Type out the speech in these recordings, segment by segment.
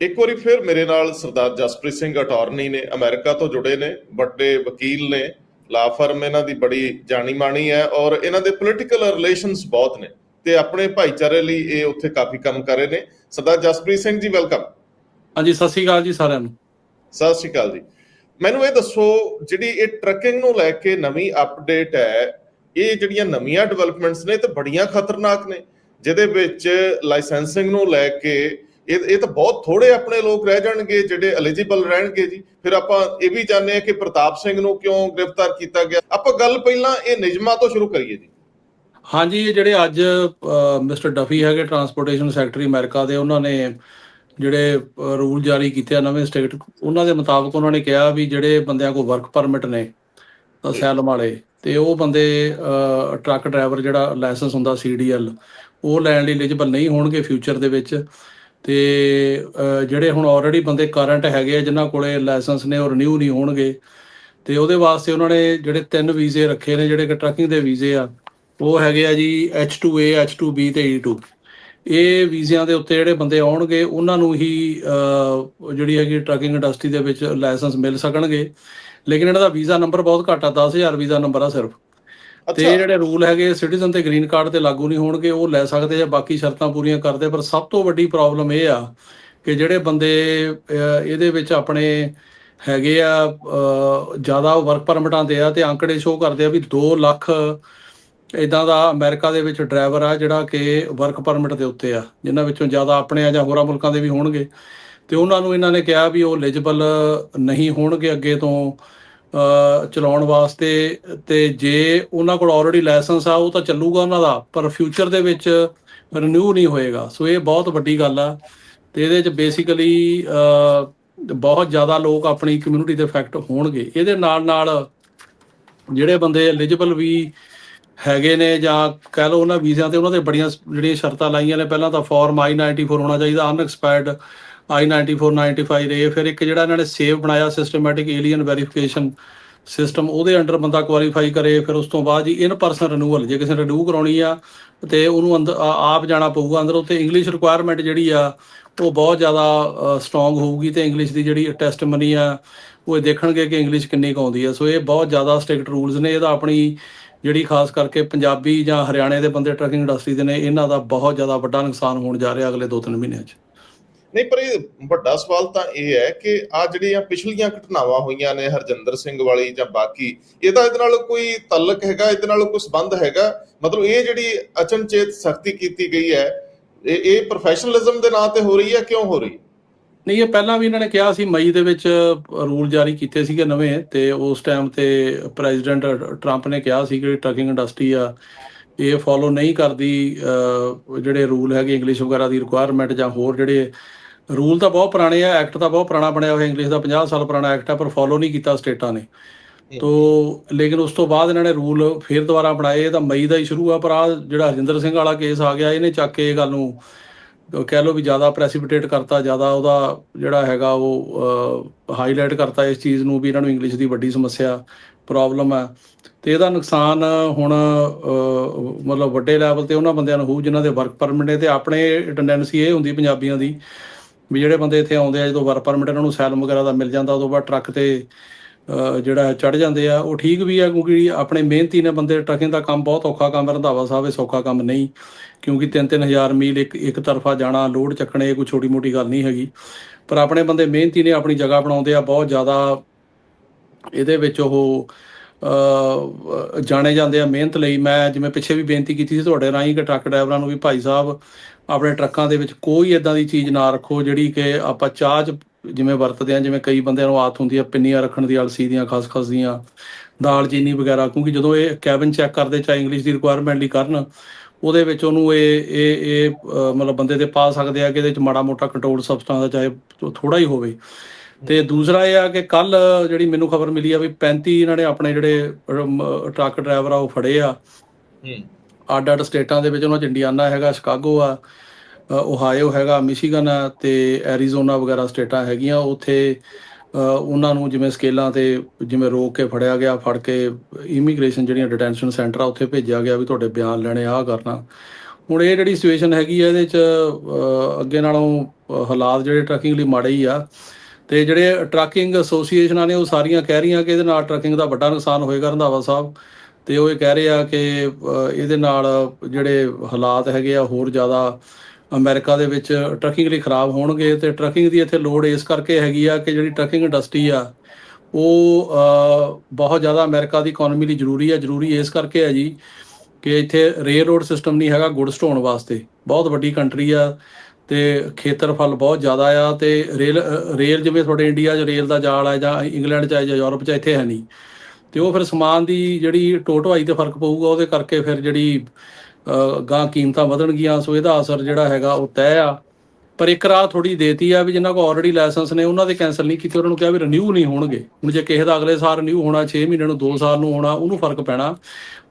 ਇੱਕ ਵਾਰੀ ਫਿਰ ਮੇਰੇ ਨਾਲ ਸਰਦਾਰ ਜਸਪ੍ਰੀਤ ਸਿੰਘ ਅਟਾਰਨੀ ਨੇ ਅਮਰੀਕਾ ਤੋਂ ਜੁੜੇ ਨੇ ਵੱਡੇ ਵਕੀਲ ਨੇ ਲਾ ਫਰਮ ਇਹਨਾਂ ਦੀ ਬੜੀ ਜਾਣੀ ਮਾਣੀ ਹੈ ਔਰ ਇਹਨਾਂ ਦੇ ਪੋਲੀਟੀਕਲ ਰਿਲੇਸ਼ਨਸ ਬਹੁਤ ਨੇ ਤੇ ਆਪਣੇ ਭਾਈਚਾਰੇ ਲਈ ਇਹ ਉੱਥੇ ਕਾਫੀ ਕੰਮ ਕਰ ਰਹੇ ਨੇ। ਸਰਦਾਰ ਜਸਪ੍ਰੀਤ ਸਿੰਘ ਜੀ ਵੈਲਕਮ ਹਾਂਜੀ ਸਤਿ ਸ਼੍ਰੀ ਅਕਾਲ ਜੀ ਸਾਰਿਆਂ ਨੂੰ। ਸਤਿ ਸ਼੍ਰੀ ਅਕਾਲ ਜੀ। ਮੈਨੂੰ ਇਹ ਦੱਸੋ ਜਿਹੜੀ ਇਹ ਟਰੱਕਿੰਗ ਨੂੰ ਲੈ ਕੇ ਨਵੀਂ ਅਪਡੇਟ ਹੈ ਇਹ ਜਿਹੜੀਆਂ ਨਵੀਆਂ ਡਿਵੈਲਪਮੈਂਟਸ ਨੇ ਤੇ ਬੜੀਆਂ ਖਤਰਨਾਕ ਨੇ ਜਿਹਦੇ ਵਿੱਚ ਲਾਇਸੈਂਸਿੰਗ ਨੂੰ ਲੈ ਕੇ ਇਹ ਇਹ ਤਾਂ ਬਹੁਤ ਥੋੜੇ ਆਪਣੇ ਲੋਕ ਰਹਿ ਜਾਣਗੇ, ਜਿਹੜੇ ਐਲੀਜੀਬਲ ਰਹਿਣਗੇ ਜੀ। ਫਿਰ ਆਪਾਂ ਇਹ ਵੀ ਜਾਣਦੇ ਹਾਂ ਕਿ ਪ੍ਰਤਾਪ ਸਿੰਘ ਨੂੰ ਕਿਉਂ ਗ੍ਰਿਫਤਾਰ ਕੀਤਾ ਗਿਆ? ਆਪਾਂ ਗੱਲ ਪਹਿਲਾਂ ਇਹ ਨਿਯਮਾਂ ਤੋਂ ਸ਼ੁਰੂ ਕਰੀਏ ਜੀ। ਹਾਂਜੀ, ਇਹ ਜਿਹੜੇ ਅੱਜ ਮਿਸਟਰ ਡਫੀ ਹੈਗੇ ਟਰਾਂਸਪੋਰਟੇਸ਼ਨ ਸੈਕਟਰੀ ਅਮਰੀਕਾ ਦੇ, ਉਹਨਾਂ ਨੇ ਜਿਹੜੇ ਰੂਲ ਜਾਰੀ ਕੀਤੇ ਆ ਨਵੇਂ ਸਟੇਟ, ਉਹਨਾਂ ਦੇ ਮੁਤਾਬਕ ਉਹਨਾਂ ਨੇ ਕਿਹਾ ਵੀ ਜਿਹੜੇ ਬੰਦਿਆਂ ਕੋਲ ਵਰਕ ਪਰਮਿਟ ਨੇ ਅਸੈਲਮ ਵਾਲੇ, ਤੇ ਉਹ ਬੰਦੇ ਟਰੱਕ ਡਰਾਈਵਰ ਜਿਹੜਾ ਲਾਇਸੈਂਸ ਹੁੰਦਾ ਸੀਡੀਐਲ ਉਹ ਲੈਣ ਲਈ ਐਲੀਜੀਬਲ ਨਹੀਂ ਹੋਣਗੇ ਫਿਊਚਰ ਦੇ ਵਿੱਚ। ਤੇ ਜਿਹੜੇ ਹੁਣ ਆਲਰੇਡੀ ਬੰਦੇ ਕਰੰਟ ਹੈਗੇ ਆ, ਜਿਨ੍ਹਾਂ ਕੋਲੇ ਲਾਇਸੈਂਸ ਨੇ ਉਹ ਰਿਨਿਊ ਨਹੀਂ ਹੋਣਗੇ, ਤੇ ਉਹਦੇ ਵਾਸਤੇ ਉਹਨਾਂ ਨੇ ਜਿਹੜੇ ਤਿੰਨ ਵੀਜ਼ੇ ਰੱਖੇ ਨੇ, ਜਿਹੜੇ ਕਿ ਟਰੱਕਿੰਗ ਦੇ ਵੀਜ਼ੇ ਆ, ਉਹ ਹੈਗੇ ਆ ਜੀ H2A H2B ਤੇ E2 ਇਹ ਵੀਜ਼ਿਆਂ ਦੇ ਉੱਤੇ ਜਿਹੜੇ ਬੰਦੇ ਆਉਣਗੇ, ਉਹਨਾਂ ਨੂੰ ਹੀ ਜਿਹੜੀ ਹੈਗੀ ਟਰੱਕਿੰਗ ਇੰਡਸਟਰੀ ਦੇ ਵਿੱਚ ਲਾਇਸੈਂਸ ਮਿਲ ਸਕਣਗੇ। ਲੇਕਿਨ ਇਹਨਾਂ ਦਾ ਵੀਜ਼ਾ ਨੰਬਰ ਬਹੁਤ ਘੱਟ ਆ 10000 ਵੀਜ਼ਾ ਨੰਬਰ ਆ ਸਿਰਫ। ਤੇ ਇਹ ਜਿਹੜੇ ਰੂਲ ਹੈਗੇ ਸਿਟੀਜ਼ਨ ਤੇ ਗ੍ਰੀਨ ਕਾਰਡ ਤੇ ਲਾਗੂ ਨਹੀਂ ਹੋਣਗੇ ਉਹ ਲੈ ਸਕਦੇ ਆ ਬਾਕੀ ਸ਼ਰਤਾਂ ਪੂਰੀਆਂ ਕਰਦੇ। ਪਰ ਸਭ ਤੋਂ ਵੱਡੀ ਪ੍ਰੋਬਲਮ ਇਹ ਆ ਕਿ ਜਿਹੜੇ ਬੰਦੇ ਇਹਦੇ ਵਿੱਚ ਆਪਣੇ ਹੈਗੇ ਆ ਜ਼ਿਆਦਾ ਵਰਕ ਪਰਮਿਟਾਂ ਦੇ ਆ ਤੇ ਅੰਕੜੇ ਸ਼ੋ ਕਰਦੇ ਆ ਵੀ 2 ਲੱਖ ਇਦਾਂ ਦਾ ਅਮਰੀਕਾ ਦੇ ਵਿੱਚ ਡਰਾਈਵਰ ਆ ਜਿਹੜਾ ਕਿ ਵਰਕ ਪਰਮਿਟ ਦੇ ਉੱਤੇ ਆ ਜਿਨ੍ਹਾਂ ਵਿੱਚੋਂ ਜ਼ਿਆਦਾ ਆਪਣੇ ਆ ਜਾਂ ਹੋਰਾਂ ਮੁਲਕਾਂ ਦੇ ਵੀ ਹੋਣਗੇ। ਤੇ ਉਹਨਾਂ ਨੂੰ ਇਹਨਾਂ ਨੇ ਕਿਹਾ ਵੀ ਉਹ ਐਲੀਜੀਬਲ ਨਹੀਂ ਹੋਣਗੇ ਅੱਗੇ ਤੋਂ। ਚਲਾਉਣ ਵਾਸਤੇ ਤੇ ਜੇ ਉਹਨਾਂ ਕੋਲ ਆਲਰੇਡੀ ਲਾਇਸੈਂਸ ਆ, ਉਹ ਤਾਂ ਚੱਲੂਗਾ ਉਹਨਾਂ ਦਾ, ਪਰ ਫਿਊਚਰ ਦੇ ਵਿੱਚ ਰਿਨਿਊ ਨਹੀਂ ਹੋਏਗਾ। ਸੋ ਇਹ ਬਹੁਤ ਵੱਡੀ ਗੱਲ ਆ ਤੇ ਇਹਦੇ ਵਿੱਚ ਬੇਸਿਕਲੀ ਬਹੁਤ ਜ਼ਿਆਦਾ ਲੋਕ ਆਪਣੀ ਕਮਿਊਨਿਟੀ ਦੇ ਇਫੈਕਟ ਹੋਣਗੇ। ਇਹਦੇ ਨਾਲ ਨਾਲ ਜਿਹੜੇ ਬੰਦੇ ਐਲੀਜੀਬਲ ਵੀ ਹੈਗੇ ਨੇ ਜਾਂ ਕਹਿ ਲਓ ਉਹਨਾਂ ਵੀਜ਼ਿਆਂ ਤੇ ਉਹਨਾਂ ਦੇ ਬੜੀਆਂ ਜਿਹੜੀਆਂ ਸ਼ਰਤਾਂ ਲਾਈਆਂ ਨੇ, ਪਹਿਲਾਂ ਤਾਂ ਫਾਰਮ I-94 ਹੋਣਾ ਚਾਹੀਦਾ ਅਨਐਕਸਪਾਇਰਡ I-94 95 ਰੇ ਫਿਰ ਇੱਕ ਜਿਹੜਾ ਇਹਨਾਂ ਨੇ ਸੇਵ ਬਣਾਇਆ ਸਿਸਟਮੈਟਿਕ ਏਲੀਅਨ ਵੈਰੀਫਿਕੇਸ਼ਨ ਸਿਸਟਮ ਉਹਦੇ ਅੰਡਰ ਬੰਦਾ ਕੁਆਲੀਫਾਈ ਕਰੇ, ਫਿਰ ਉਸ ਤੋਂ ਬਾਅਦ ਜੀ ਇਨ ਪਰਸਨ ਰਿਨੂਅਲ ਜੇ ਕਿਸੇ ਨੇ ਰਿਨਿਊ ਕਰਾਉਣੀ ਆ, ਤੇ ਉਹਨੂੰ ਅੰਦਰ ਆਪ ਜਾਣਾ ਪਊਗਾ, ਅੰਦਰ ਉੱਤੇ ਇੰਗਲਿਸ਼ ਰਿਕੁਆਇਰਮੈਂਟ ਜਿਹੜੀ ਆ, ਉਹ ਬਹੁਤ ਜ਼ਿਆਦਾ ਸਟਰੋਂਗ ਹੋਊਗੀ ਤੇ ਇੰਗਲਿਸ਼ ਦੀ ਜਿਹੜੀ ਟੈਸਟਮਨੀ ਆ, ਉਹ ਇਹ ਦੇਖਣਗੇ ਕਿ ਇੰਗਲਿਸ਼ ਕਿੰਨੀ ਕੁ ਆਉਂਦੀ ਆ। ਸੋ ਇਹ ਬਹੁਤ ਜ਼ਿਆਦਾ ਸਟ੍ਰਿਕਟ ਰੂਲਸ ਨੇ, ਇਹਦਾ ਆਪਣੀ ਜਿਹੜੀ ਖਾਸ ਕਰਕੇ ਪੰਜਾਬੀ ਜਾਂ ਹਰਿਆਣੇ ਦੇ ਬੰਦੇ ਟਰੱਕਿੰਗ ਇੰਡਸਟਰੀ ਦੇ ਨੇ, ਇਹਨਾਂ ਦਾ ਬਹੁਤ ਜ਼ਿਆਦਾ ਵੱਡਾ ਨੁਕਸਾਨ ਹੋਣ ਜਾ ਰਿਹਾ ਅਗਲੇ 2-3 ਮਹੀਨਿਆਂ 'ਚ। ਨਹੀਂ ਪਰ ਇਹ ਵੱਡਾ ਸਵਾਲ ਤਾਂ ਇਹ ਹੈ ਕਿ ਆ ਜਿਹੜੀਆਂ ਪਿਛਲੀਆਂ ਘਟਨਾਵਾਂ ਹੋਈਆਂ ਨੇ ਹਰਜਿੰਦਰ ਸਿੰਘ ਵਾਲੀ ਜਾਂ ਬਾਕੀ ਇਹਦਾ ਇਹਦੇ ਨਾਲ ਕੋਈ ਤਾਲੁਕ ਹੈਗਾ ਇਹਦੇ ਨਾਲ ਕੋਈ ਸੰਬੰਧ ਹੈਗਾ? ਮਤਲਬ ਇਹ ਜਿਹੜੀ ਅਚਨਚੇਤ ਸਖਤੀ ਕੀਤੀ ਗਈ ਹੈ ਇਹ ਪ੍ਰੋਫੈਸ਼ਨਲਿਜ਼ਮ ਦੇ ਨਾਂ ਤੇ ਹੋ ਰਹੀ ਹੈ ਕਿਉਂ ਹੋ ਰਹੀ? ਨਹੀਂ ਇਹ ਪਹਿਲਾਂ ਵੀ ਇਹਨਾਂ ਨੇ ਕਿਹਾ ਸੀ ਮਈ ਦੇ ਵਿੱਚ ਰੂਲ ਜਾਰੀ ਕੀਤੇ ਸੀਗੇ ਨਵੇਂ ਤੇ ਉਸ ਟਾਈਮ ਤੇ ਪ੍ਰੈਜ਼ੀਡੈਂਟ ਟਰੰਪ ਨੇ ਕਿਹਾ ਸੀ ਕਿ ਟਰੱਕਿੰਗ ਇੰਡਸਟਰੀ ਆ ਇਹ ਫੋਲੋ ਨਹੀਂ ਕਰਦੀ ਅਹ, ਜਿਹੜੇ ਰੂਲ ਹੈਗੇ ਇੰਗਲਿਸ਼ ਵਗੈਰਾ ਦੀ ਰਿਕੁਆਇਰਮੈਂਟ ਜਾਂ ਹੋਰ ਜਿਹੜੇ ਰੂਲ ਤਾਂ ਬਹੁਤ ਪੁਰਾਣੇ ਆ ਐਕਟ ਤਾਂ ਬਹੁਤ ਪੁਰਾਣਾ ਬਣਿਆ ਹੋਇਆ ਇੰਗਲਿਸ਼ ਦਾ 50 ਸਾਲ ਪੁਰਾਣਾ ਐਕਟ ਆ ਪਰ ਫੋਲੋ ਨਹੀਂ ਕੀਤਾ ਸਟੇਟਾਂ ਨੇ। ਤੋ ਲੇਕਿਨ ਉਸ ਤੋਂ ਬਾਅਦ ਇਹਨਾਂ ਨੇ ਰੂਲ ਫੇਰ ਦੁਬਾਰਾ ਬਣਾਏ ਇਹ ਤਾਂ ਮਈ ਦਾ ਹੀ ਸ਼ੁਰੂ ਆ ਪਰ ਆ ਜਿਹੜਾ ਹਰਜਿੰਦਰ ਸਿੰਘ ਵਾਲਾ ਕੇਸ ਆ ਗਿਆ ਇਹਨੇ ਚੱਕ ਕੇ ਇਹ ਗੱਲ ਨੂੰ ਕਹਿ ਲਓ ਵੀ ਜ਼ਿਆਦਾ ਪ੍ਰੈਸਿਪਿਟੇਟ ਕਰਤਾ ਜ਼ਿਆਦਾ ਉਹਦਾ ਜਿਹੜਾ ਹੈਗਾ ਉਹ ਹਾਈਲਾਈਟ ਕਰਤਾ ਇਸ ਚੀਜ਼ ਨੂੰ ਵੀ ਇਹਨਾਂ ਨੂੰ ਇੰਗਲਿਸ਼ ਦੀ ਵੱਡੀ ਸਮੱਸਿਆ ਪ੍ਰੋਬਲਮ ਹੈ ਤੇ ਇਹਦਾ ਨੁਕਸਾਨ ਹੁਣ ਮਤਲਬ ਵੱਡੇ ਲੈਵਲ ਤੇ ਉਹਨਾਂ ਬੰਦਿਆਂ ਨੂੰ ਹੋਊ ਜਿਨ੍ਹਾਂ ਦੇ ਵਰਕ ਪਰਮਿਟ ਨੇ ਤੇ ਆਪਣੇ ਟੈਂਡੈਂਸੀ ਇਹ ਹੁੰਦੀ ਪੰਜਾਬੀਆਂ ਦੀ ਵੀ ਜਿਹੜੇ ਬੰਦੇ ਇੱਥੇ ਆਉਂਦੇ ਆ ਜਦੋਂ ਵਰਕ ਪਰਮਿਟ ਇਹਨਾਂ ਨੂੰ ਸੈਲਮ ਵਗੈਰਾ ਦਾ ਮਿਲ ਜਾਂਦਾ ਉਦੋਂ ਬਾਅਦ ਟਰੱਕ ਤੇ ਅਹ, ਜਿਹੜਾ ਚੜ ਜਾਂਦੇ ਆ ਉਹ ਠੀਕ ਵੀ ਆ ਕਿਉਂਕਿ ਆਪਣੇ ਮਿਹਨਤੀ ਨੇ ਬੰਦੇ ਟਰੱਕਿੰਗ ਦਾ ਕੰਮ ਬਹੁਤ ਔਖਾ ਕੰਮ ਰੰਧਾਵਾ ਸਾਹਿਬ ਇਹ ਸੌਖਾ ਕੰਮ ਨਹੀਂ ਕਿਉਂਕਿ 3-3000 ਮੀਲ ਇੱਕ ਇੱਕ ਤਰਫਾ ਜਾਣਾ ਲੋਡ ਚੱਕਣੇ ਕੋਈ ਛੋਟੀ ਮੋਟੀ ਗੱਲ ਨਹੀਂ ਹੈਗੀ। ਪਰ ਆਪਣੇ ਬੰਦੇ ਮਿਹਨਤੀ ਨੇ ਆਪਣੀ ਜਗ੍ਹਾ ਬਣਾਉਂਦੇ ਆ ਬਹੁਤ ਜ਼ਿਆਦਾ ਇਹਦੇ ਵਿੱਚ ਉਹ ਜਾਣੇ ਜਾਂਦੇ ਆ ਮਿਹਨਤ ਲਈ। ਮੈਂ ਜਿਵੇਂ ਪਿੱਛੇ ਵੀ ਬੇਨਤੀ ਕੀਤੀ ਸੀ ਤੁਹਾਡੇ ਰਾਹੀਂ ਕਿ ਟਰੱਕ ਡਰਾਈਵਰਾਂ ਨੂੰ ਵੀ ਭਾਈ ਸਾਹਿਬ ਆਪਣੇ ਟਰੱਕਾਂ ਦੇ ਵਿੱਚ ਕੋਈ ਇਦਾਂ ਦੀ ਚੀਜ਼ ਨਾ ਰੱਖੋ, ਜਿਹੜੀ ਕਿ ਆਪਾਂ ਚਾਹ 'ਚ ਜਿਵੇਂ ਵਰਤਦੇ ਆ, ਜਿਵੇਂ ਕਈ ਬੰਦਿਆਂ ਨੂੰ ਆਦਤ ਹੁੰਦੀ ਆ ਪਿੰਨੀਆਂ ਰੱਖਣ ਦੀ, ਅਲਸੀ ਦੀਆਂ, ਖਸਖਸ ਦੀਆਂ, ਦਾਲ ਚੀਨੀ ਵਗੈਰਾ, ਕਿਉਂਕਿ ਜਦੋਂ ਇਹ ਕੈਬਨ ਚੈੱਕ ਕਰਦੇ ਚਾਹੇ ਇੰਗਲਿਸ਼ ਦੀ ਰਿਕੁਆਇਰਮੈਂਟ ਲਈ ਕਰਨ, ਉਹਦੇ ਵਿੱਚ ਉਹਨੂੰ ਇਹ ਇਹ ਇਹ ਮਤਲਬ ਬੰਦੇ ਤੇ ਪਾ ਸਕਦੇ ਆ ਕਿ ਇਹਦੇ ਵਿੱਚ ਮਾੜਾ ਮੋਟਾ ਕੰਟਰੋਲ ਸਬਸਟੈਂਸ ਦਾ ਚਾਹੇ ਥੋੜਾ ਹੀ ਹੋਵੇ। ਤੇ ਦੂਸਰਾ ਇਹ ਆ ਕਿ ਕੱਲ ਜਿਹੜੀ ਮੈਨੂੰ ਖਬਰ ਮਿਲੀ ਆ ਵੀ 35 ਇਹਨਾਂ ਨੇ ਆਪਣੇ ਜਿਹੜੇ ਟਰੱਕ ਡਰਾਈਵਰ ਆ ਉਹ ਫੜੇ ਆ। ਹੂੰ। ਅੱਡ ਅੱਡ ਸਟੇਟਾਂ ਦੇ ਵਿੱਚ ਉਹਨਾਂ ਚ ਇੰਡੀਆਨਾ ਹੈਗਾ ਸ਼ਿਕਾਗੋ ਆ ਓਹਾਇਓ ਹੈਗਾ ਮਿਸ਼ੀਗਨ ਆ ਤੇ ਐਰੀਜ਼ੋਨਾ ਵਗੈਰਾ ਸਟੇਟਾਂ ਹੈਗੀਆਂ। ਉੱਥੇ ਉਹਨਾਂ ਨੂੰ ਜਿਵੇਂ ਸਕੇਲਾਂ ਤੇ ਜਿਵੇਂ ਰੋਕ ਕੇ ਫੜਿਆ ਗਿਆ ਫੜ ਕੇ ਇਮੀਗ੍ਰੇਸ਼ਨ ਜਿਹੜੀਆਂ ਡਿਟੈਂਸ਼ਨ ਸੈਂਟਰ ਆ ਉੱਥੇ ਭੇਜਿਆ ਗਿਆ ਵੀ ਤੁਹਾਡੇ ਬਿਆਨ ਲੈਣੇ ਆ ਕਰਨਾ। ਹੁਣ ਇਹ ਜਿਹੜੀ ਸਿਚੁਏਸ਼ਨ ਹੈਗੀ ਆ ਇਹਦੇ ਚ ਅੱਗੇ ਨਾਲੋਂ ਹਾਲਾਤ ਜਿਹੜੇ ਟਰੱਕਿੰਗ ਲਈ ਮਾੜੇ ਹੀ ਆ। ਤੇ ਜਿਹੜੇ ਟਰੱਕਿੰਗ ਐਸੋਸੀਏਸ਼ਨਾਂ ਨੇ ਉਹ ਸਾਰੀਆਂ ਕਹਿ ਰਹੀਆਂ ਕਿ ਇਹਦੇ ਨਾਲ ਟਰੱਕਿੰਗ ਦਾ ਵੱਡਾ ਨੁਕਸਾਨ ਹੋਏਗਾ ਰੰਧਾਵਾ ਸਾਹਿਬ। ਤੇ ਉਹ ਇਹ ਕਹਿ ਰਹੇ ਆ ਕਿ ਇਹਦੇ ਨਾਲ ਜਿਹੜੇ ਹਾਲਾਤ ਹੈਗੇ ਆ ਹੋਰ ਜ਼ਿਆਦਾ ਅਮਰੀਕਾ ਦੇ ਵਿੱਚ ਟਰੱਕਿੰਗ ਲਈ ਖਰਾਬ ਹੋਣਗੇ ਤੇ ਟਰੱਕਿੰਗ ਦੀ ਇੱਥੇ ਲੋੜ ਇਸ ਕਰਕੇ ਹੈਗੀ ਆ ਕਿ ਜਿਹੜੀ ਟਰੱਕਿੰਗ ਇੰਡਸਟਰੀ ਆ, ਉਹ ਬਹੁਤ ਜ਼ਿਆਦਾ ਅਮਰੀਕਾ ਦੀ ਇਕਨੋਮੀ ਲਈ ਜ਼ਰੂਰੀ ਆ। ਜ਼ਰੂਰੀ ਇਸ ਕਰਕੇ ਹੈ ਜੀ ਕਿ ਇੱਥੇ ਰੇਲ ਰੋਡ ਸਿਸਟਮ ਨਹੀਂ ਹੈਗਾ ਗੁੱਡਸ ਢੋਣ ਵਾਸਤੇ। ਬਹੁਤ ਵੱਡੀ ਕੰਟਰੀ ਆ। ਤੇ ਖੇਤਰਫਲ ਬਹੁਤ ਜ਼ਿਆਦਾ ਆ ਤੇ ਰੇਲ ਰੇਲ ਜਿਵੇਂ ਤੁਹਾਡੇ ਇੰਡੀਆ 'ਚ ਰੇਲ ਦਾ ਜਾਲ ਆ ਜਾਂ ਇੰਗਲੈਂਡ 'ਚ ਹੈ ਜਾਂ ਯੂਰਪ 'ਚ ਇੱਥੇ ਹੈ ਨਹੀਂ। ਤੇ ਉਹ ਫਿਰ ਸਮਾਨ ਦੀ ਜਿਹੜੀ ਟੋਟਵਾਈ ਤੇ ਫ਼ਰਕ ਪਊਗਾ, ਉਹਦੇ ਕਰਕੇ ਫਿਰ ਜਿਹੜੀ ਗਾਂ ਕੀਮਤਾਂ ਵਧਣਗੀਆਂ, ਸੋ ਇਹਦਾ ਅਸਰ ਜਿਹੜਾ ਹੈਗਾ ਉਹ ਤੈਅ ਆ। ਪਰ ਇੱਕ ਰਾਹ ਥੋੜੀ ਦੇਤੀ ਆ ਵੀ ਜਿਨ੍ਹਾਂ ਕੋਲ ਆਲਰੇਡੀ ਲਾਇਸੈਂਸ ਨੇ, ਉਹਨਾਂ ਦੇ ਕੈਨਸਲ ਨਹੀਂ ਕੀਤੇ, ਉਹਨਾਂ ਨੂੰ ਕਿਹਾ ਵੀ ਰਿਨਿਊ ਨਹੀਂ ਹੋਣਗੇ। ਹੁਣ ਜੇ ਕਿਸੇ ਦਾ ਅਗਲੇ ਸਾਲ ਰਿਨਿਊ ਹੋਣਾ 6 ਮਹੀਨੇ ਨੂੰ 2 ਸਾਲ ਨੂੰ ਹੋਣਾ, ਉਹਨੂੰ ਫ਼ਰਕ ਪੈਣਾ।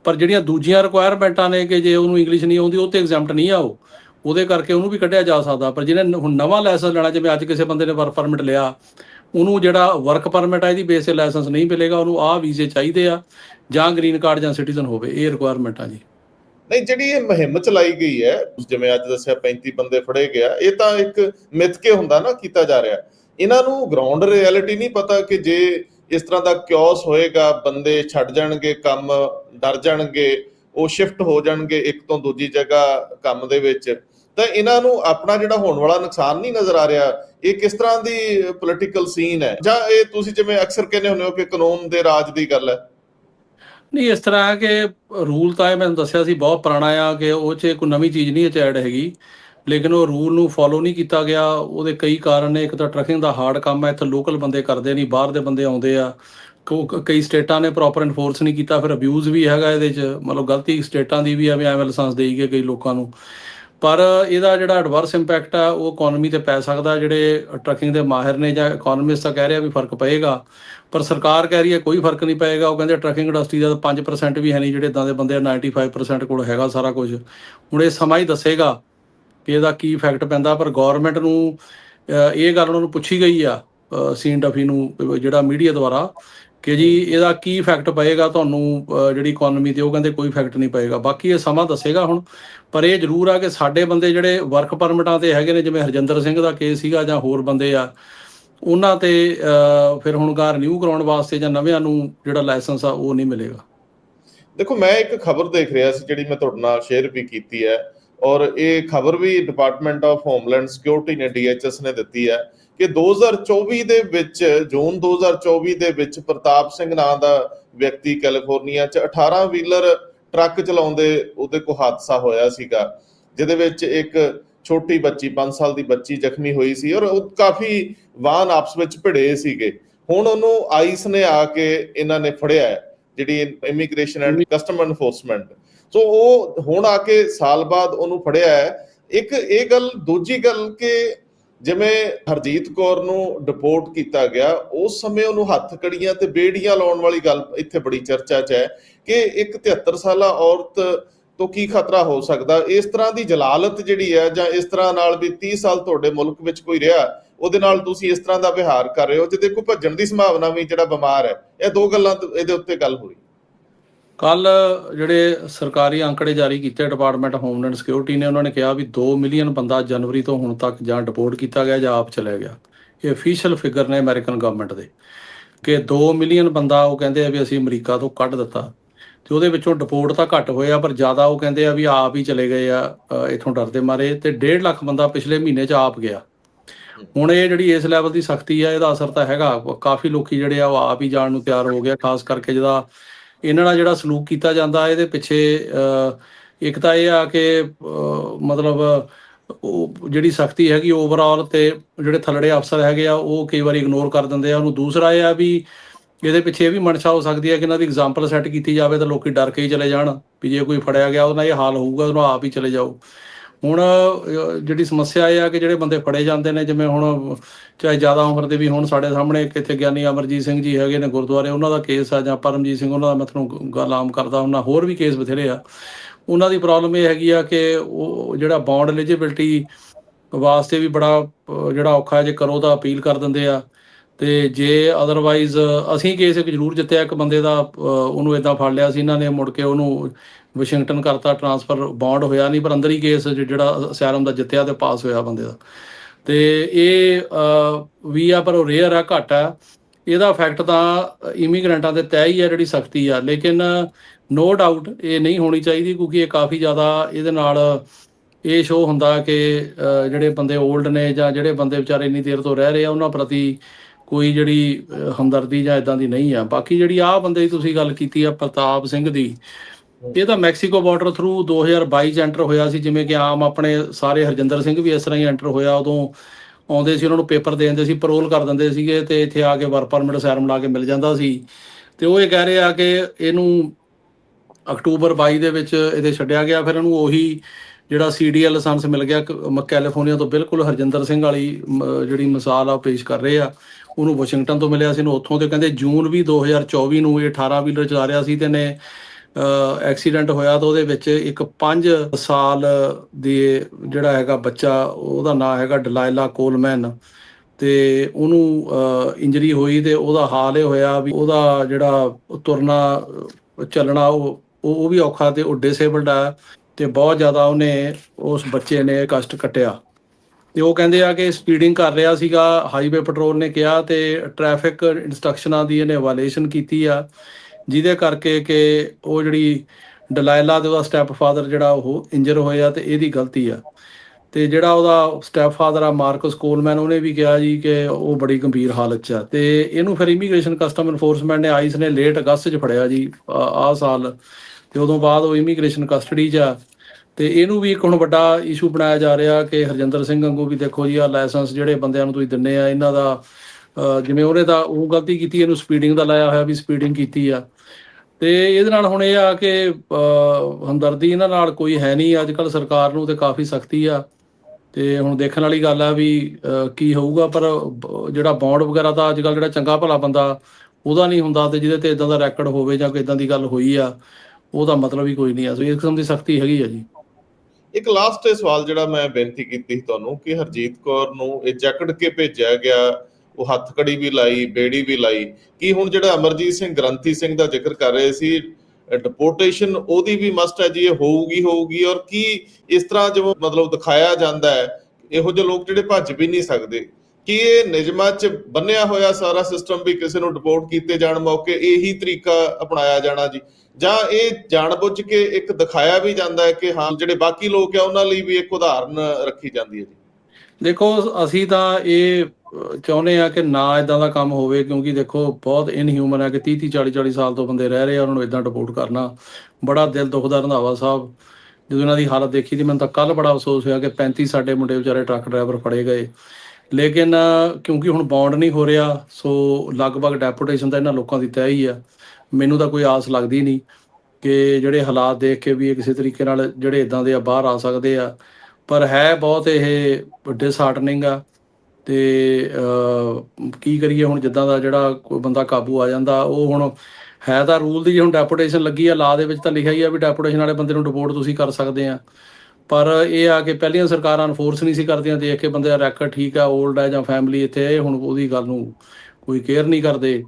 ਪਰ ਜਿਹੜੀਆਂ ਦੂਜੀਆਂ ਰਿਕੁਆਇਰਮੈਂਟਾਂ ਨੇ ਕਿ ਜੇ ਉਹਨੂੰ ਇੰਗਲਿਸ਼ ਨਹੀਂ ਆਉਂਦੀ, ਉਹ ਤੇ ਐਗਜ਼ੈਂਪਟ ਨਹੀਂ ਆ ਉਹ। ਉਹਦੇ ਕਰਕੇ ਉਹਨੂੰ ਵੀ ਕੱਢਿਆ ਜਾ ਸਕਦਾ। ਪਰ ਜਿਹਨੇ ਹੁਣ ਨਵਾਂ ਲਾਇਸੈਂਸ ਲੈਣਾ, ਜਿਵੇਂ ਅੱਜ ਕਿਸੇ ਬੰਦੇ ਨੇ ਵਰਕ ਪਰਮਿਟ ਲਿਆ, ਉਹਨੂੰ ਜਿਹੜਾ ਵਰਕ ਪਰਮਿਟ ਆ, ਇਹਦੀ ਬੇਸ ਤੇ ਲਾਇਸੈਂਸ ਨਹੀਂ ਮਿਲੇਗਾ, ਉਹਨੂੰ ਆਹ ਵੀਜ਼ੇ ਚਾਹੀਦੇ ਆ, ਜਾਂ ਗ੍ਰੀਨ ਕਾਰਡ ਜਾਂ ਸਿਟੀਜ਼ਨ ਹੋਵੇ, ਇਹ ਰਿਕੁਆਇਰਮੈਂਟ ਆ ਜੀ। ਨਹੀਂ, ਜਿਹੜੀ ਇਹ ਮੁਹਿੰਮ ਚਲਾਈ ਗਈ ਹੈ, ਜਿਵੇਂ ਅੱਜ ਦੱਸਿਆ 35 ਬੰਦੇ ਫੜੇ ਗਿਆ, ਇਹ ਤਾਂ ਇੱਕ ਮਿੱਥ ਕੇ ਹੁੰਦਾ ਨਾ, ਕੀਤਾ ਜਾ ਰਿਹਾ। ਇਹਨਾਂ ਨੂੰ ਗਰਾਊਂਡ ਰਿਐਲਿਟੀ ਨਹੀਂ ਪਤਾ ਕਿ ਜੇ ਇਸ ਤਰ੍ਹਾਂ ਦਾ ਕਿਓਸ ਹੋਏਗਾ, ਬੰਦੇ ਛੱਡ ਜਾਣਗੇ, ਕੰਮ ਡਰ ਜਾਣਗੇ, ਉਹ ਸ਼ਿਫਟ ਹੋ ਜਾਣਗੇ ਇੱਕ ਤੋਂ ਦੂਜੀ ਜਗ੍ਹਾ ਕੰਮ ਦੇ ਵਿੱਚ। ਤਾਂ ਇਹਨਾਂ ਨੂੰ ਆਪਣਾ ਜਿਹੜਾ ਹੋਣ ਵਾਲਾ ਨੁਕਸਾਨ ਨਹੀਂ ਨਜ਼ਰ ਆ ਰਿਹਾ, ਇਹ ਕਿਸ ਤਰ੍ਹਾਂ ਦੀ ਪੋਲੀਟੀਕਲ ਸੀਨ ਹੈ? ਜਾਂ ਇਹ ਤੁਸੀਂ ਜਿਵੇਂ ਅਕਸਰ ਕਹਿੰਦੇ ਹੁੰਦੇ ਹੋ ਕਿ ਕਾਨੂੰਨ ਦੇ ਰਾਜ ਦੀ ਗੱਲ ਹੈ? ਨਹੀਂ, ਇਸ ਤਰ੍ਹਾਂ ਕਿ ਰੂਲ ਤਾਂ ਇਹ ਦੱਸਿਆ ਸੀ, ਬਹੁਤ ਪੁਰਾਣਾ ਆ ਕਿ ਉਹ 'ਚ ਕੋਈ ਨਵੀਂ ਚੀਜ਼ ਨਹੀਂ ਐਡ ਹੈਗੀ। ਲੇਕਿਨ ਉਹ ਰੂਲ ਨੂੰ ਫੋਲੋ ਨਹੀਂ ਕੀਤਾ ਗਿਆ। ਉਹਦੇ ਕਈ ਕਾਰਨ ਨੇ। ਇੱਕ ਤਾਂ ਟਰੱਕਿੰਗ ਦਾ ਹਾਰਡ ਕੰਮ ਹੈ, ਇੱਥੇ ਲੋਕਲ ਬੰਦੇ ਕਰਦੇ ਨਹੀਂ, ਬਾਹਰ ਦੇ ਬੰਦੇ ਆਉਂਦੇ ਆ। ਕਈ ਸਟੇਟਾਂ ਨੇ ਪ੍ਰੋਪਰ ਇਨਫੋਰਸ ਨਹੀਂ ਕੀਤਾ, ਫਿਰ ਅਬਿਊਜ਼ ਵੀ ਹੈਗਾ ਇਹਦੇ 'ਚ। ਮਤਲਬ ਗਲਤੀ ਸਟੇਟਾਂ ਦੀ ਵੀ ਐਵੇਂ ਐਵੇਂ ਲਾਇਸੈਂਸ ਦੇਈ ਗਏ ਕਈ ਲੋਕਾਂ ਨੂੰ। ਪਰ ਇਹਦਾ ਜਿਹੜਾ ਐਡਵਰਸ ਇੰਪੈਕਟ ਆ ਉਹ ਇਕਨੋਮੀ ਤੇ ਪੈ ਸਕਦਾ ਜਿਹੜੇ ਟਰੱਕਿੰਗ ਦੇ ਮਾਹਿਰ ਨੇ ਜਾਂ ਇਕਨੋਮਿਸਟ ਤਾਂ ਕਹਿ ਰਿਹਾ ਵੀ ਫ਼ਰਕ ਪਏਗਾ। ਪਰ ਸਰਕਾਰ ਕਹਿ ਰਹੀ ਹੈ ਕੋਈ ਫ਼ਰਕ ਨਹੀਂ ਪਏਗਾ। ਉਹ ਕਹਿੰਦੇ ਟਰੱਕਿੰਗ ਇੰਡਸਟਰੀ ਦਾ ਤਾਂ 5% ਵੀ ਹੈ ਨਹੀਂ ਜਿਹੜੇ ਇਦਾਂ ਦੇ ਬੰਦੇ ਆ 95% ਕੋਲ ਹੈਗਾ ਸਾਰਾ ਕੁਝ। ਹੁਣ ਇਹ ਸਮਾਂ ਹੀ ਦੱਸੇਗਾ ਕਿ ਇਹਦਾ ਕੀ ਇਫੈਕਟ ਪੈਂਦਾ। ਪਰ ਗਵਰਨਮੈਂਟ ਨੂੰ ਇਹ ਗੱਲ ਉਹਨਾਂ ਨੂੰ ਪੁੱਛੀ ਗਈ ਆ ਅਹ, ਸੀਨ ਡਫੀ ਨੂੰ ਜਿਹੜਾ ਮੀਡੀਆ ਦੁਆਰਾ ਕਿ ਜੀ ਇਹਦਾ ਕੀ ਇਫੈਕਟ ਪਏਗਾ ਤੁਹਾਨੂੰ ਜਿਹੜੀ ਇਕਨੋਮੀ ਤੇ ਉਹ ਕਹਿੰਦੇ ਕੋਈ ਇਫੈਕਟ ਨਹੀਂ ਪਏਗਾ। ਬਾਕੀ ਇਹ ਸਮਾਂ ਦੱਸੇਗਾ ਹੁਣ ਪਰ ਇਹ ਜ਼ਰੂਰ ਆ ਕਿ ਸਾਡੇ ਬੰਦੇ ਜਿਹੜੇ ਵਰਕ ਪਰਮਿਟਾਂ ਤੇ ਹੈਗੇ ਨੇ ਜਿਵੇਂ ਹਰਜਿੰਦਰ ਸਿੰਘ ਦਾ ਕੇਸ ਸੀਗਾ ਜਾਂ ਹੋਰ ਬੰਦੇ ਆ ਉਹਨਾਂ ਤੇ ਅਹ, ਫਿਰ ਹੁਣ ਗਾ ਰਿਨਿਊ ਕਰਾਉਣ ਵਾਸਤੇ ਜਾਂ ਨਵਿਆਂ ਨੂੰ ਜਿਹੜਾ ਲਾਇਸੈਂਸ ਆ ਉਹ ਨਹੀਂ ਮਿਲੇਗਾ। ਦੇਖੋ ਮੈਂ ਇੱਕ ਖਬਰ ਦੇਖ ਰਿਹਾ ਸੀ ਜਿਹੜੀ ਮੈਂ ਤੁਹਾਡੇ ਨਾਲ ਸ਼ੇਅਰ ਵੀ ਕੀਤੀ ਹੈ। ਔਰ ਇਹ ਖਬਰ ਵੀ ਡਿਪਾਰਟਮੈਂਟ ਆਫ ਹੋਮਲੈਂਡ ਸਿਕਿਉਰਿਟੀ ਨੇ ਡੀਐਚਐਸ ਨੇ ਦਿੱਤੀ ਹੈ ਕਿ 2024 ਦੇ ਵਿੱਚ, ਜੂਨ 2024 ਦੇ ਵਿੱਚ ਪ੍ਰਤਾਪ ਸਿੰਘ ਨਾਂ ਦਾ ਵਿਅਕਤੀ ਕੈਲੀਫੋਰਨੀਆ 'ਚ 18 ਵੀਲਰ ਟਰੱਕ ਚਲਾਉਂਦੇ ਉਹਦੇ ਕੋ ਹਾਦਸਾ ਹੋਇਆ ਸੀਗਾ, ਜਿਹਦੇ ਵਿੱਚ ਇੱਕ ਛੋਟੀ ਬੱਚੀ 5 ਸਾਲ ਦੀ ਬੱਚੀ ਜ਼ਖਮੀ ਹੋਈ ਸੀ ਔਰ ਉਹ ਕਾਫੀ ਵਾਹਨ ਆਪਸ ਵਿੱਚ ਭਿੜੇ ਸੀਗੇ। ਹੁਣ ਉਹਨੂੰ ਆਈਸ ਨੇ ਆ ਕੇ ਇਹਨਾਂ ਨੇ ਫੜਿਆ ਜਿਹੜੀ immigration and custom enforcement so ਉਹ ਹੁਣ ਆ ਕੇ ਸਾਲ ਬਾਅਦ ਉਹਨੂੰ ਫੜਿਆ ਹੈ। ਇੱਕ ਇਹ ਗੱਲ, ਦੂਜੀ ਗੱਲ ਕਿ ਜਿਵੇਂ ਹਰਜੀਤ ਕੌਰ ਨੂੰ ਡਿਪੋਰਟ ਕੀਤਾ ਗਿਆ, ਉਸ ਸਮੇਂ ਉਹਨੂੰ ਹੱਥ ਕੜੀਆਂ ਤੇ ਬੇੜੀਆਂ ਲਾਉਣ ਵਾਲੀ ਗੱਲ ਇੱਥੇ ਬੜੀ ਚਰਚਾ 'ਚ ਹੈ ਕਿ ਇੱਕ 73 ਸਾਲਾ ਔਰਤ ਤੋਂ ਕੀ ਖਤਰਾ ਹੋ ਸਕਦਾ? ਇਸ ਤਰ੍ਹਾਂ ਦੀ ਜਲਾਲਤ ਜਿਹੜੀ ਹੈ ਜਾਂ ਇਸ ਤਰ੍ਹਾਂ ਨਾਲ ਵੀ 30 ਸਾਲ ਤੁਹਾਡੇ ਮੁਲਕ ਵਿੱਚ ਕੋਈ ਰਿਹਾ, ਉਹਦੇ ਨਾਲ ਤੁਸੀਂ ਇਸ ਤਰ੍ਹਾਂ ਦਾ ਵਿਹਾਰ ਕਰ ਰਹੇ ਹੋ ਜੇ ਦੇਖੋ ਭੱਜਣ ਦੀ ਸੰਭਾਵਨਾ ਵੀ ਜਿਹੜਾ ਬਿਮਾਰ ਹੈ, ਇਹ ਦੋ ਗੱਲਾਂ ਇਹਦੇ ਉੱਤੇ ਗੱਲ ਹੋਈ। ਕੱਲ ਜਿਹੜੇ ਸਰਕਾਰੀ ਅੰਕੜੇ ਜਾਰੀ ਕੀਤੇ ਡਿਪਾਰਟਮੈਂਟ ਹੋਮਲੈਂਡ ਸਿਕਿਉਰਿਟੀ ਨੇ ਉਹਨਾਂ ਨੇ ਕਿਹਾ ਵੀ 2 ਮਿਲੀਅਨ ਬੰਦਾ ਜਨਵਰੀ ਤੋਂ ਹੁਣ ਤੱਕ ਜਾਂ ਡਿਪੋਰਟ ਕੀਤਾ ਗਿਆ ਜਾਂ ਆਪ ਚਲੇ ਗਿਆ। ਇਹ ਅਫੀਸ਼ੀਅਲ ਫਿਗਰ ਨੇ ਅਮਰੀਕਨ ਗਵਰਨਮੈਂਟ ਦੇ ਕਿ 2 ਮਿਲੀਅਨ ਬੰਦਾ ਉਹ ਕਹਿੰਦੇ ਆ ਵੀ ਅਸੀਂ ਅਮਰੀਕਾ ਤੋਂ ਕੱਢ ਦਿੱਤਾ ਤੇ ਉਹਦੇ ਵਿੱਚੋਂ ਡਿਪੋਰਟ ਤਾਂ ਘੱਟ ਹੋਏ ਆ ਪਰ ਜ਼ਿਆਦਾ ਉਹ ਕਹਿੰਦੇ ਆ ਵੀ ਆਪ ਹੀ ਚਲੇ ਗਏ ਆ ਅ, ਇੱਥੋਂ ਡਰਦੇ ਮਾਰੇ ਤੇ 1.5 ਲੱਖ ਬੰਦਾ ਪਿਛਲੇ ਮਹੀਨੇ 'ਚ ਆਪ ਗਿਆ। ਹੁਣ ਇਹ ਜਿਹੜੀ ਇਸ ਲੈਵਲ ਦੀ ਸਖਤੀ ਆ ਇਹਦਾ ਅਸਰ ਤਾਂ ਹੈਗਾ। ਕਾਫੀ ਲੋਕੀ ਜਿਹੜੇ ਆ ਉਹ ਆਪ ਹੀ ਜਾਣ ਨੂੰ ਤਿਆਰ ਹੋ ਗਿਆ ਖਾਸ ਕਰਕੇ ਜਿਹਦਾ ਇਹਨਾਂ ਨਾਲ ਜਿਹੜਾ ਸਲੂਕ ਕੀਤਾ ਜਾਂਦਾ ਇਹਦੇ ਪਿੱਛੇ ਅ, ਇੱਕ ਤਾਂ ਇਹ ਆ ਕਿ ਮਤਲਬ ਉਹ ਜਿਹੜੀ ਸਖਤੀ ਹੈਗੀ ਓਵਰਆਲ ਤੇ ਜਿਹੜੇ ਥੱਲੜੇ ਅਫਸਰ ਹੈਗੇ ਆ ਉਹ ਕਈ ਵਾਰੀ ਇਗਨੋਰ ਕਰ ਦਿੰਦੇ ਆ। ਉਹਨੂੰ ਦੂਸਰਾ ਇਹ ਆ ਵੀ ਇਹਦੇ ਪਿੱਛੇ ਇਹ ਵੀ ਮਨਸ਼ਾ ਹੋ ਸਕਦੀ ਹੈ ਕਿ ਇਹਨਾਂ ਦੀ ਐਗਜ਼ਾਮਪਲ ਸੈੱਟ ਕੀਤੀ ਜਾਵੇ ਤਾਂ ਲੋਕੀ ਡਰ ਕੇ ਹੀ ਚਲੇ ਜਾਣ ਵੀ ਜੇ ਕੋਈ ਫੜਿਆ ਗਿਆ ਉਹਦਾ ਇਹ ਹਾਲ ਹੋਊਗਾ ਉਹਨੂੰ ਆਪ ਹੀ ਚਲੇ ਜਾਓ। ਹੁਣ ਜਿਹੜੀ ਸਮੱਸਿਆ ਇਹ ਆ ਕਿ ਜਿਹੜੇ ਬੰਦੇ ਫੜੇ ਜਾਂਦੇ ਨੇ, ਜਿਵੇਂ ਹੁਣ ਚਾਹੇ ਜ਼ਿਆਦਾ ਉਮਰ ਦੇ ਵੀ ਹੁਣ ਸਾਡੇ ਸਾਹਮਣੇ, ਇੱਕ ਇੱਥੇ ਗਿਆਨੀ ਅਮਰਜੀਤ ਸਿੰਘ ਜੀ ਹੈਗੇ ਨੇ ਗੁਰਦੁਆਰੇ, ਉਹਨਾਂ ਦਾ ਕੇਸ ਆ ਜਾਂ ਪਰਮਜੀਤ ਸਿੰਘ, ਉਹਨਾਂ ਦਾ ਮੈਂ ਤੁਹਾਨੂੰ ਗੱਲ ਆਮ ਕਰਦਾ, ਉਹਨਾਂ ਹੋਰ ਵੀ ਕੇਸ ਬਥੇਰੇ ਆ। ਉਹਨਾਂ ਦੀ ਪ੍ਰੋਬਲਮ ਇਹ ਹੈਗੀ ਆ ਕਿ ਉਹ, ਜਿਹੜਾ ਬੌਂਡ ਐਲੀਜੀਬਿਲਟੀ ਵਾਸਤੇ ਵੀ ਬੜਾ ਜਿਹੜਾ ਔਖਾ ਜੇ ਕਰੋ ਤਾਂ ਅਪੀਲ ਕਰ ਦਿੰਦੇ ਆ। ਤੇ ਜੇ ਅਦਰਵਾਈਜ਼ ਅਸੀਂ ਕੇਸ ਇੱਕ ਜ਼ਰੂਰ ਜਿੱਤਿਆ, ਇੱਕ ਬੰਦੇ ਦਾ ਉਹਨੂੰ ਇਦਾਂ ਫੜ ਲਿਆ ਸੀ, ਇਹਨਾਂ ਨੇ ਮੁੜ ਕੇ ਉਹਨੂੰ ਵਾਸ਼ਿੰਗਟਨ ਕਰਤਾ, ਟਰਾਂਸਫਰ ਬੌਂਡ ਹੋਇਆ ਨਹੀਂ, ਪਰ ਅੰਦਰ ਹੀ ਕੇਸ ਜਿਹੜਾ ਸਿਆਰਮ ਦਾ ਜਿੱਤਿਆ ਤੇ ਪਾਸ ਹੋਇਆ ਬੰਦੇ ਦਾ। ਤੇ ਇਹ ਵੀ ਆ, ਪਰ ਉਹ ਰੇਅਰ ਆ, ਘੱਟ ਆ। ਇਹਦਾ ਇਫੈਕਟ ਤਾਂ ਇਮੀਗ੍ਰੈਂਟਾਂ ਤੇ ਤੈਅ ਹੀ ਆ, ਜਿਹੜੀ ਸਖਤੀ ਆ। ਲੇਕਿਨ ਨੋ ਡਾਊਟ ਇਹ ਨਹੀਂ ਹੋਣੀ ਚਾਹੀਦੀ, ਕਿਉਂਕਿ ਇਹ ਕਾਫੀ ਜ਼ਿਆਦਾ ਇਹਦੇ ਨਾਲ ਇਹ ਸ਼ੋ ਹੁੰਦਾ ਕਿ ਜਿਹੜੇ ਬੰਦੇ 올ਡ ਨੇ ਜਾਂ ਜਿਹੜੇ ਬੰਦੇ ਵਿਚਾਰੇ ਇੰਨੀ ਦੇਰ ਤੋਂ ਰਹਿ ਰਹੇ ਆ, ਉਹਨਾਂ ਪ੍ਰਤੀ ਕੋਈ ਜਿਹੜੀ ਹਮਦਰਦੀ ਜਾਂ ਇਦਾਂ ਦੀ ਨਹੀਂ ਆ। ਬਾਕੀ ਜਿਹੜੀ ਆਹ ਬੰਦੇ ਦੀ ਤੁਸੀਂ ਗੱਲ ਕੀਤੀ ਆ, ਪ੍ਰਤਾਪ ਸਿੰਘ ਦੀ ਇਹ ਤਾਂ ਮੈਕਸੀਕੋ ਬਾਰਡਰ ਥਰੂ 2022 ਚ ਐਂਟਰ ਹੋਇਆ ਸੀ, ਜਿਵੇਂ ਕਿ ਆਮ ਆਪਣੇ ਸਾਰੇ ਹਰਜਿੰਦਰ ਸਿੰਘ ਵੀ ਇਸ ਤਰ੍ਹਾਂ ਹੀ ਐਂਟਰ ਹੋਇਆ, ਉਦੋਂ ਆਉਂਦੇ ਸੀ, ਉਹਨਾਂ ਨੂੰ ਪੇਪਰ ਦੇ ਦਿੰਦੇ ਸੀ ਪਰੋਲ ਕਰ ਦਿੰਦੇ ਸੀਗੇ ਤੇ ਇੱਥੇ ਆ ਕੇ ਵਰਕ ਪਰਮਿਟ ਸੈਰਮ ਲਾ ਕੇ ਮਿਲ ਜਾਂਦਾ ਸੀ। ਤੇ ਉਹ ਇਹ ਕਹਿ ਰਹੇ ਆ ਕਿ ਇਹਨੂੰ ਅਕਤੂਬਰ 22 ਦੇ ਵਿੱਚ ਇਹਦੇ ਛੱਡਿਆ ਗਿਆ, ਫਿਰ ਇਹਨੂੰ ਉਹੀ ਜਿਹੜਾ ਸੀਡੀਐਲ ਲਾਇਸੈਂਸ ਮਿਲ ਗਿਆ ਕੈਲੀਫੋਰਨੀਆ ਤੋਂ ਬਿਲਕੁਲ ਹਰਜਿੰਦਰ ਸਿੰਘ ਵਾਲੀ ਜਿਹੜੀ ਮਿਸਾਲ ਆ ਉਹ ਪੇਸ਼ ਕਰ ਰਹੇ ਆ। ਉਹਨੂੰ ਵਾਸ਼ਿੰਗਟਨ ਤੋਂ ਮਿਲਿਆ ਸੀ, ਇਹਨੂੰ ਉੱਥੋਂ ਤੇ ਕਹਿੰਦੇ ਜੂਨ ਵੀ 2024 ਨੂੰ ਇਹ 18 ਵੀਲਰ ਚਲਾ ਰਿਹਾ ਸੀ ਤੇ ਨੇ ਐਕਸੀਡੈਂਟ ਹੋਇਆ ਤਾਂ ਉਹਦੇ ਵਿੱਚ ਇੱਕ 5 ਸਾਲ ਦੇ ਜਿਹੜਾ ਹੈਗਾ ਬੱਚਾ, ਉਹਦਾ ਨਾਮ ਹੈਗਾ ਡਲਾਇਲਾ ਕੋਲਮੈਨ ਤੇ ਉਹਨੂੰ ਇੰਜਰੀ ਹੋਈ ਤੇ ਉਹਦਾ ਹਾਲ ਇਹ ਹੋਇਆ ਵੀ ਉਹਦਾ ਜਿਹੜਾ ਤੁਰਨਾ, ਚੱਲਣਾ ਉਹ ਉਹ ਉਹ ਵੀ ਔਖਾ ਤੇ ਉਹ ਡਿਸੇਬਲਡ ਆ ਤੇ ਬਹੁਤ ਜ਼ਿਆਦਾ ਉਹਨੇ ਉਸ ਬੱਚੇ ਨੇ ਕਸ਼ਟ ਕੱਟਿਆ। ਤੇ ਉਹ ਕਹਿੰਦੇ ਆ ਕਿ ਸਪੀਡਿੰਗ ਕਰ ਰਿਹਾ ਸੀਗਾ ਹਾਈਵੇ ਪੈਟਰੋਲ ਨੇ ਕਿਹਾ ਤੇ ਟ੍ਰੈਫਿਕ ਇਨਸਟਰਕਸ਼ਨਾਂ ਦੀ ਇਹਨੇ ਵਾਇਲੇਸ਼ਨ ਕੀਤੀ ਆ। ਜਿਹਦੇ ਕਰਕੇ ਕਿ ਉਹ ਜਿਹੜੀ ਡਲਾਇਲਾ ਤੇ ਉਹਦਾ ਸਟੈਪ ਫਾਦਰ ਜਿਹੜਾ ਉਹ ਇੰਜਰ ਹੋਇਆ ਤੇ ਇਹਦੀ ਗਲਤੀ ਆ। ਤੇ ਜਿਹੜਾ ਉਹਦਾ ਸਟੈਪ ਫਾਦਰ ਆ ਮਾਰਕਸ ਕੋਲਮੈਨ, ਉਹਨੇ ਵੀ ਕਿਹਾ ਜੀ ਕਿ ਉਹ ਬੜੀ ਗੰਭੀਰ ਹਾਲਤ 'ਚ ਆ। ਤੇ ਇਹਨੂੰ ਫਿਰ ਇਮੀਗ੍ਰੇਸ਼ਨ ਕਸਟਮ ਇਨਫੋਰਸਮੈਂਟ ਨੇ ਆਈਸ ਨੇ ਲੇਟ ਅਗਸਤ 'ਚ ਫੜਿਆ ਜੀ ਆਹ ਸਾਲ। ਤੇ ਉਦੋਂ ਬਾਅਦ ਉਹ ਇਮੀਗ੍ਰੇਸ਼ਨ ਕਸਟਡੀ 'ਚ ਆ। ਤੇ ਇਹਨੂੰ ਵੀ ਇੱਕ ਹੁਣ ਵੱਡਾ ਇਸ਼ੂ ਬਣਾਇਆ ਜਾ ਰਿਹਾ ਕਿ ਹਰਜਿੰਦਰ ਸਿੰਘ ਵਾਂਗੂ ਵੀ ਦੇਖੋ ਜੀ ਆ ਲਾਇਸੈਂਸ ਜਿਹੜੇ ਬੰਦਿਆਂ ਨੂੰ ਤੁਸੀਂ ਦਿੰਨੇ ਆ, ਇਹਨਾਂ ਦਾ ਜਿਵੇਂ ਉਹਨੇ ਤਾਂ ਉਹ ਗਲਤੀ ਕੀਤੀ, ਇਹਨੂੰ ਸਪੀਡਿੰਗ ਦਾ ਲਾਇਆ ਹੋਇਆ ਵੀ ਸਪੀਡਿੰਗ ਕੀਤੀ ਆ। ਤੇ ਇਹਦੇ ਨਾਲ ਹੁਣ ਇਹ ਆ ਕਿ ਹਮਦਰਦੀ ਇਹਨਾਂ ਨਾਲ ਕੋਈ ਹੈ ਨਹੀਂ। ਅੱਜ ਕੱਲ ਸਰਕਾਰ ਨੂੰ ਤੇ ਕਾਫੀ ਸਖਤੀ ਆ। ਤੇ ਹੁਣ ਦੇਖਣ ਵਾਲੀ ਗੱਲ ਆ ਵੀ ਕੀ ਹੋਊਗਾ, ਪਰ ਜਿਹੜਾ ਬੌਂਡ ਵਗੈਰਾ ਦਾ ਅੱਜ ਕੱਲ ਜਿਹੜਾ ਚੰਗਾ ਭਲਾ ਬੰਦਾ, ਉਹਦਾ ਨਹੀਂ ਹੁੰਦਾ ਤੇ ਜਿਹਦੇ ਤੇ ਇਦਾਂ ਦਾ ਰੈਕੋਰਡ ਹੋਵੇ ਜਾਂ ਕੋਈ ਇਦਾਂ ਦੀ ਗੱਲ ਹੋਈ ਆ ਉਹਦਾ ਮਤਲਬ ਹੀ ਕੋਈ ਨਹੀਂ ਆ। ਸੋ ਇਸ ਕਿਸਮ ਦੀ ਸਖਤੀ ਹੈਗੀ ਆ ਜੀ। ਇੱਕ ਲਾਸਟ ਸਵਾਲ ਜਿਹੜਾ ਮੈਂ ਬੇਨਤੀ ਕੀਤੀ ਸੀ ਤੁਹਾਨੂੰ ਕਿ ਹਰਜੀਤ ਕੌਰ ਨੂੰ ਇਹ ਜਕੜ ਕੇ ਭੇਜਿਆ ਗਿਆ ਉਹ ਹੱਥਕੜੀ ਵੀ ਲਾਈ, ਬੇੜੀ ਵੀ ਲਾਈ। ਕੀ ਹੁਣ ਜਿਹੜਾ ਅਮਰਜੀਤ ਸਿੰਘ, ਗ੍ਰੰਥੀ ਸਿੰਘ ਦਾ ਜ਼ਿਕਰ ਕਰ ਰਹੇ ਸੀ ਡਿਪੋਰਟੇਸ਼ਨ ਉਹਦੀ ਵੀ ਮਸਟ ਹੈ ਜੀ, ਇਹ ਹੋਊਗੀ ਹੋਊਗੀ। ਔਰ ਕੀ ਇਸ ਤਰ੍ਹਾਂ ਜਿਵੇਂ ਮਤਲਬ ਦਿਖਾਇਆ ਜਾਂਦਾ ਹੈ, ਇਹੋ ਜਿਹੇ ਲੋਕ ਜਿਹੜੇ ਭੱਜ ਵੀ ਨਹੀਂ ਸਕਦੇ। ਕੀ ਇਹ ਨਿਯਮਾਂ 'ਚ ਬੰਨਿਆ ਹੋਇਆ ਸਾਰਾ ਸਿਸਟਮ ਵੀ ਕਿਸੇ ਨੂੰ ਡਿਪੋਰਟ ਕੀਤੇ ਜਾਣ ਮੌਕੇ, ਇਹੀ ਤਰੀਕਾ ਅਪਣਾਇਆ ਜਾਣਾ ਜੀ। ਜਾਂ ਇਹ ਜਾਣਬੁੱਝ ਕੇ ਇੱਕ ਦਿਖਾਇਆ ਵੀ ਜਾਂਦਾ ਹੈ ਕਿ ਹਾਂ, ਜਿਹੜੇ ਬਾਕੀ ਲੋਕ ਆ, ਉਹਨਾਂ ਲਈ ਵੀ ਇੱਕ ਉਦਾਹਰਨ ਰੱਖੀ ਜਾਂਦੀ ਹੈ ਜੀ। ਦੇਖੋ, ਅਸੀਂ ਤਾਂ ਇਹ ਚਾਹੁੰਦੇ ਆ ਕਿ ਨਾ ਇਦਾਂ ਦਾ ਕੰਮ ਹੋਵੇ, ਕਿਉਂਕਿ ਦੇਖੋ, ਬਹੁਤ ਇਨਹਿਊਮਨ ਹੈ ਕਿ 30 30 40 40 ਸਾਲ ਤੋਂ ਬੰਦੇ ਰਹਿ ਰਹੇ ਆ, ਉਹਨਾਂ ਨੂੰ ਇਦਾਂ ਡਿਪੋਰਟ ਕਰਨਾ। ਬੜਾ ਦਿਲ ਦੁਖਦਾ ਰੰਧਾਵਾ ਸਾਹਿਬ, ਜਦੋਂ ਇਹਨਾਂ ਦੀ ਹਾਲਤ ਦੇਖੀ ਤੇ ਮੈਨੂੰ ਤਾਂ ਕੱਲ ਬੜਾ ਅਫਸੋਸ ਹੋਇਆ ਕਿ 35 ਸਾਡੇ ਮੁੰਡੇ ਵਿਚਾਰੇ ਟਰੱਕ ਡਰਾਈਵਰ ਫੜੇ ਗਏ। ਲੇਕਿਨ, ਕਿਉਂਕਿ ਹੁਣ ਬੌਂਡ ਨਹੀਂ ਹੋ ਰਿਹਾ, ਸੋ ਲਗਭਗ ਡੈਪੂਟੇਸ਼ਨ ਤਾਂ ਇਹਨਾਂ ਲੋਕਾਂ ਦੀ ਤੈਅ ਹੀ ਆ। ਮੈਨੂੰ ਤਾਂ ਕੋਈ ਆਸ ਲੱਗਦੀ ਨਹੀਂ ਕਿ ਜਿਹੜੇ ਹਾਲਾਤ ਦੇਖ ਕੇ ਵੀ ਇਹ ਕਿਸੇ ਤਰੀਕੇ ਨਾਲ ਜਿਹੜੇ ਇਦਾਂ ਦੇ ਆ, ਬਾਹਰ ਆ ਸਕਦੇ ਆ ਪਰ ਹੈ ਬਹੁਤ ਇਹ ਡਿਸਹਾਰਟਨਿੰਗ ਆ ਤੇ ਕੀ ਕਰੀਏ ਹੁਣ ਜਿੱਦਾਂ ਦਾ ਜਿਹੜਾ ਕੋਈ ਬੰਦਾ ਕਾਬੂ ਆ ਜਾਂਦਾ, ਉਹ ਹੁਣ ਹੈ ਤਾਂ ਰੂਲ ਦੀ ਜੇ ਹੁਣ ਡੈਪੂਟੇਸ਼ਨ ਲੱਗੀ ਆ ਲਾ ਦੇ ਵਿੱਚ ਤਾਂ ਲਿਖਿਆ ਹੀ ਆ ਵੀ ਡੈਪੂਟੇਸ਼ਨ ਵਾਲੇ ਬੰਦੇ ਨੂੰ ਡਿਪੋਰਟ ਤੁਸੀਂ ਕਰ ਸਕਦੇ ਆ। ਪਰ ਇਹ ਆ ਕਿ ਪਹਿਲੀਆਂ ਸਰਕਾਰਾਂ ਅਨਫੋਰਸ ਨਹੀਂ ਸੀ ਕਰਦੀਆਂ, ਦੇਖ ਕੇ ਬੰਦੇ ਦਾ ਰੈਕੋਰਡ ਠੀਕ ਆ 올ਡ ਹੈ ਜਾਂ ਫੈਮਿਲੀ ਇੱਥੇ, ਇਹ ਹੁਣ ਉਹਦੀ ਗੱਲ ਨੂੰ ਕੋਈ ਕੇਅਰ ਨਹੀਂ ਕਰਦੇ।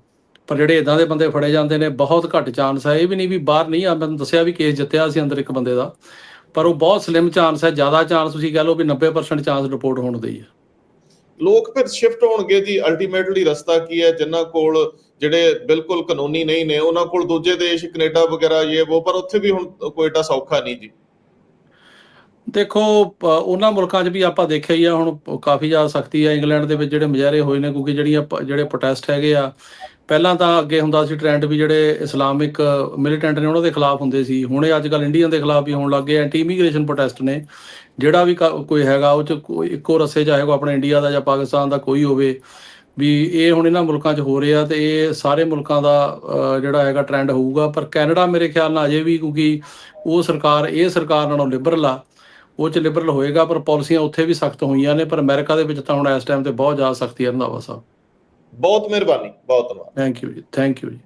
ਪਰ ਜਿਹੜੇ ਇਦਾਂ ਦੇ ਬੰਦੇ ਫੜੇ ਜਾਂਦੇ ਨੇ, ਬਹੁਤ ਘੱਟ ਚਾਂਸ ਹੈ ਇਹ ਵੀ ਨਹੀਂ ਵੀ ਬਾਹਰ ਨਹੀਂ ਆ ਮੈਨੂੰ ਦੱਸਿਆ ਵੀ ਕੇਸ ਜਿੱਤਿਆ ਸੀ ਅੰਦਰ ਇੱਕ ਬੰਦੇ ਦਾ। ਪਰ ਉਹ ਬਹੁਤ ਸਲਿਮ ਚਾਂਸ ਹੈ ਜ਼ਿਆਦਾ ਚਾਂਸ ਤੁਸੀਂ ਕਹਿ ਲਓ ਵੀ 90% ਚਾਂਸ ਰਿਪੋਰਟ ਹੋਣ ਦੇ ਹੀ ਆ। ਲੋਕ ਫਿਰ ਸ਼ਿਫਟ ਹੋਣਗੇ ਜੀ ਅਲਟੀਮੇਟਲੀ ਰਸਤਾ ਕੀ ਹੈ ਜਿਨ੍ਹਾਂ ਕੋਲ ਜਿਹੜੇ ਬਿਲਕੁਲ ਕਾਨੂੰਨੀ ਨਹੀਂ ਨੇ ਉਹਨਾਂ ਕੋਲ ਦੂਜੇ ਦੇਸ਼ ਕੈਨੇਡਾ ਵਗੈਰਾ ਇਹ ਉਹ ਪਰ ਉੱਥੇ ਵੀ ਹੁਣ ਕੋਈ ਏਡਾ ਸੌਖਾ ਨਹੀਂ ਜੀ। ਦੇਖੋ ਉਹਨਾਂ ਮੁਲਕਾਂ 'ਚ ਵੀ ਆਪਾਂ ਦੇਖਿਆ ਹੀ ਆ ਹੁਣ ਕਾਫੀ ਜ਼ਿਆਦਾ ਸਖਤੀ ਆ। ਇੰਗਲੈਂਡ ਦੇ ਵਿੱਚ ਜਿਹੜੇ ਮੁਜ਼ਾਹਰੇ ਹੋਏ ਨੇ ਕਿਉਂਕਿ ਜਿਹੜੀਆਂ ਜਿਹੜੇ ਪ੍ਰੋਟੈਸਟ ਹੈਗੇ ਆ ਪਹਿਲਾਂ ਤਾਂ ਅੱਗੇ ਹੁੰਦਾ ਸੀ ਟ੍ਰੈਂਡ ਵੀ ਜਿਹੜੇ ਇਸਲਾਮਿਕ ਮਿਲੀਟੈਂਟ ਨੇ ਉਹਨਾਂ ਦੇ ਖਿਲਾਫ ਹੁੰਦੇ ਸੀ। ਹੁਣ ਇਹ ਅੱਜ ਕੱਲ ਇੰਡੀਅਨ ਦੇ ਖਿਲਾਫ ਵੀ ਹੋਣ ਲੱਗ ਗਏ ਐਂਟੀ ਇਮੀਗ੍ਰੇਸ਼ਨ ਪ੍ਰੋਟੈਸਟ ਨੇ। ਜਿਹੜਾ ਵੀ ਕ- ਕੋਈ ਹੈਗਾ, ਉਹ ਚ ਇੱਕੋ ਰਸੇ ਚਾਹੇ ਕੋ ਆਪਣੇ ਇੰਡੀਆ ਦਾ ਜਾਂ ਪਾਕਿਸਤਾਨ ਦਾ ਕੋਈ ਹੋਵੇ, ਵੀ ਇਹ ਹੁਣ ਇਹਨਾਂ ਮੁਲਕਾਂ 'ਚ ਹੋ ਰਿਹਾ ਤੇ ਇਹ ਸਾਰੇ ਮੁਲਕਾਂ ਦਾ ਜਿਹੜਾ ਹੈਗਾ ਟ੍ਰੈਂਡ ਹੋਊਗਾ। ਪਰ ਕੈਨੇਡਾ ਮੇਰੇ ਖਿਆਲ ਨਾਲ ਅਜੇ ਵੀ, ਕਿਉਂਕਿ ਉਹ ਸਰਕਾਰ, ਇਹ ਸਰਕਾਰ ਨਾਲੋਂ ਲਿਬਰਲ ਆ, ਉਹ ਚ ਲਿਬਰਲ ਹੋਏਗਾ, ਪਰ ਪਾਲਿਸੀਆਂ ਉੱਥੇ ਵੀ ਸਖਤ ਹੋਈਆਂ ਨੇ। ਪਰ ਅਮਰੀਕਾ ਦੇ ਵਿੱਚ ਤਾਂ ਹੁਣ ਇਸ ਟਾਈਮ ਤੇ ਬਹੁਤ ਜ਼ਿਆਦਾ ਸਖਤੀ ਹੈ ਰੰਧਾਵਾ ਸਾਹਿਬ। ਬਹੁਤ ਮਿਹਰਬਾਨੀ ਬਹੁਤ ਧੰਨਵਾਦ। ਥੈਂਕ ਯੂ ਜੀ ਥੈਂਕ ਯੂ ਜੀ